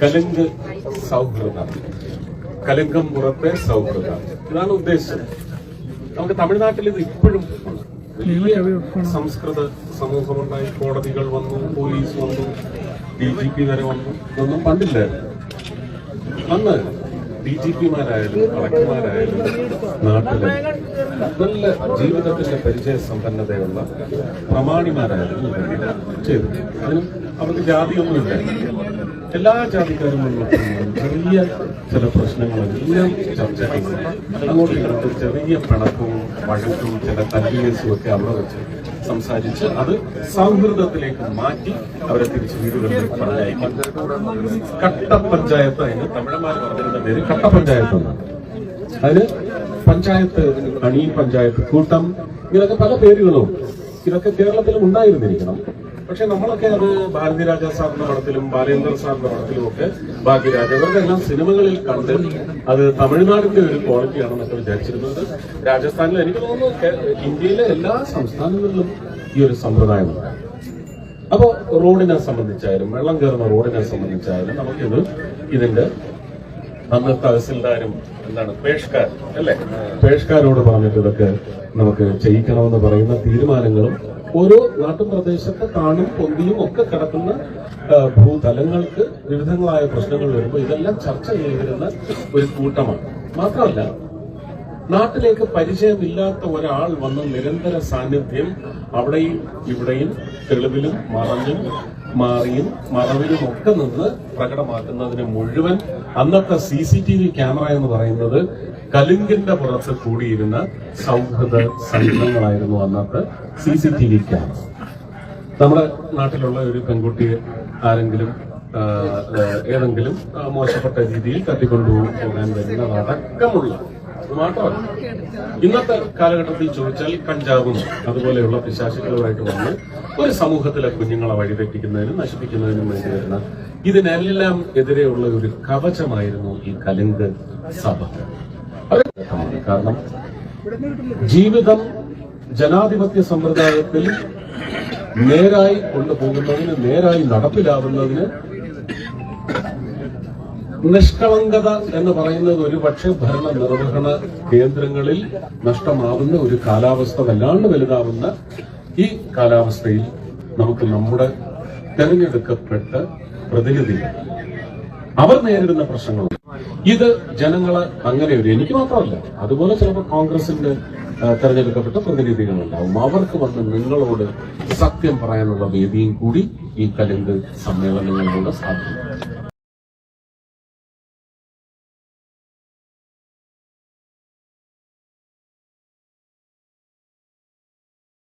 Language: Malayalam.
കലുങ്ക് സൗഹൃദ. കലുങ്കം പുറത്തെ സൗഹൃദ. ഇതാണ് ഉദ്ദേശം. നമുക്ക് തമിഴ്നാട്ടിൽ ഇത് ഇപ്പോഴും വലിയ സംസ്കൃത സമൂഹമുണ്ടായി കോടതികൾ വന്നു പോലീസ് വന്നു ഡി ജി പി വരെ വന്നു. ഇതൊന്നും പണ്ടില്ലായിരുന്നു അന്ന് ഡി ജി പിമാരായാലും കളക്ടർമാരായാലും നാട്ടിൽ നല്ല ജീവിതത്തിന്റെ പരിചയ സമ്പന്നതയുള്ള പ്രമാണിമാരായാലും ചെയ്തു. അതിനും അവർക്ക് ജാതിയൊന്നുമില്ല. എല്ലാ ജാതിക്കാരും. ചെറിയ ചില പ്രശ്നങ്ങളെല്ലാം ചർച്ച ചെയ്യുന്നത് അങ്ങോട്ട് ഇങ്ങോട്ട് ചെറിയ പിണക്കവും വഴക്കും ചില തല്ലിയസും ഒക്കെ അവിടെ വെച്ച് സംസാരിച്ച് അത് സൗഹൃദത്തിലേക്ക് മാറ്റി അവരെ തിരിച്ച് വീടുകളിലേക്ക് പറഞ്ഞയക്കും. കട്ട പഞ്ചായത്ത് അതിന് തമിഴന്മാർ പറഞ്ഞിരുന്ന പേര് കട്ട പഞ്ചായത്ത് എന്നാണ്. അതിന് പഞ്ചായത്ത് അണി പഞ്ചായത്ത് കൂട്ടം ഇങ്ങനെയൊക്കെ പല പേരുകളും ഇതൊക്കെ കേരളത്തിലും ഉണ്ടായിരുന്നിരിക്കണം. പക്ഷെ നമ്മളൊക്കെ അത് ഭാരതിരാജ സാറിന്റെ പടത്തിലും ബാലേന്ദ്ര സാറിന്റെ പടത്തിലും ഒക്കെ ഭാഗ്യരാജ ഇവരുടെ എല്ലാം സിനിമകളിൽ കണ്ട് അത് തമിഴ്നാടിന്റെ ഒരു ക്വാളിറ്റി ആണെന്നൊക്കെ വിചാരിച്ചിരുന്നത്. രാജസ്ഥാനിൽ എനിക്ക് തോന്നുന്നു ഇന്ത്യയിലെ എല്ലാ സംസ്ഥാനങ്ങളിലും ഈ ഒരു സമ്പ്രദായം അപ്പോ റോഡിനെ സംബന്ധിച്ചായാലും വെള്ളം കയറുന്ന റോഡിനെ സംബന്ധിച്ചായാലും നമുക്കിത് ഇതിന്റെ അന്ന് തഹസിൽദാരും എന്താണ് പേഷ്കാർ അല്ലെ? പേഷ്കാരോട് പറഞ്ഞിട്ട് ഇതൊക്കെ നമുക്ക് ചെയ്യിക്കണമെന്ന് പറയുന്ന തീരുമാനങ്ങളും ഓരോ നാട്ടുപ്രദേശത്ത് കാണും പൊന്തിയും ഒക്കെ കിടക്കുന്ന ഭൂതലങ്ങൾക്ക് വിവിധങ്ങളായ പ്രശ്നങ്ങൾ വരുമ്പോൾ ഇതെല്ലാം ചർച്ച ചെയ്തിരുന്ന ഒരു കൂട്ടമാണ്. മാത്രമല്ല നാട്ടിലേക്ക് പരിചയമില്ലാത്ത ഒരാൾ വന്ന നിരന്തര സാന്നിധ്യം അവിടെയും ഇവിടെയും തെളിവിലും മറഞ്ഞും മാറിയും മറവിലും ഒക്കെ നിന്ന് പ്രകടമാക്കുന്നതിന് മുഴുവൻ അന്നത്തെ C C T V camera എന്ന് പറയുന്നത് കലുങ്കിന്റെ പുറത്ത് കൂടിയിരുന്ന സൗഹൃദ സംഘങ്ങളായിരുന്നു അന്നത്തെ C C T V camera നമ്മുടെ നാട്ടിലുള്ള ഒരു പെൺകുട്ടിയെ ആരെങ്കിലും ഏതെങ്കിലും മോശപ്പെട്ട രീതിയിൽ തട്ടിക്കൊണ്ടുപോകാൻ വരുന്നതടക്കമുള്ള മാത്രമല്ല ഇന്നത്തെ കാലഘട്ടത്തിൽ ചോദിച്ചാൽ കഞ്ചാവും അതുപോലെയുള്ള പിശാശികളുമായിട്ട് വന്ന് ഒരു സമൂഹത്തിലെ കുഞ്ഞുങ്ങളെ വഴിതെറ്റിക്കുന്നതിനും നശിപ്പിക്കുന്നതിനും വേണ്ടി വരുന്ന ഇതിനെല്ലാം എതിരെയുള്ള ഒരു കവചമായിരുന്നു ഈ കലുങ്ക് സഭ. കാരണം ജീവിതം ജനാധിപത്യ സമ്പ്രദായത്തിൽ നേരായി കൊണ്ടുപോകുന്നതിന് നേരായി നടപ്പിലാവുന്നതിന് നിഷ്കളങ്കത എന്ന് പറയുന്നത് ഒരുപക്ഷെ ഭരണ നിർവഹണ കേന്ദ്രങ്ങളിൽ നഷ്ടമാവുന്ന ഒരു കാലാവസ്ഥ വല്ലാണ്ട് വലുതാവുന്ന ഈ കാലാവസ്ഥയിൽ നമുക്ക് നമ്മുടെ തെരഞ്ഞെടുക്കപ്പെട്ട പ്രതിനിധികൾ അവർ നേരിടുന്ന പ്രശ്നങ്ങൾ ഇത് ജനങ്ങൾ അങ്ങനെ ഒരു എനിക്ക് മാത്രമല്ല. അതുപോലെ ചിലപ്പോൾ കോൺഗ്രസിന്റെ തെരഞ്ഞെടുക്കപ്പെട്ട പ്രതിനിധികളുണ്ടാവും. അവർക്ക് വന്ന് നിങ്ങളോട് സത്യം പറയാനുള്ള വേദിയും കൂടി ഈ കലങ്ക് സമ്മേളനങ്ങളിലൂടെ സാധിക്കും.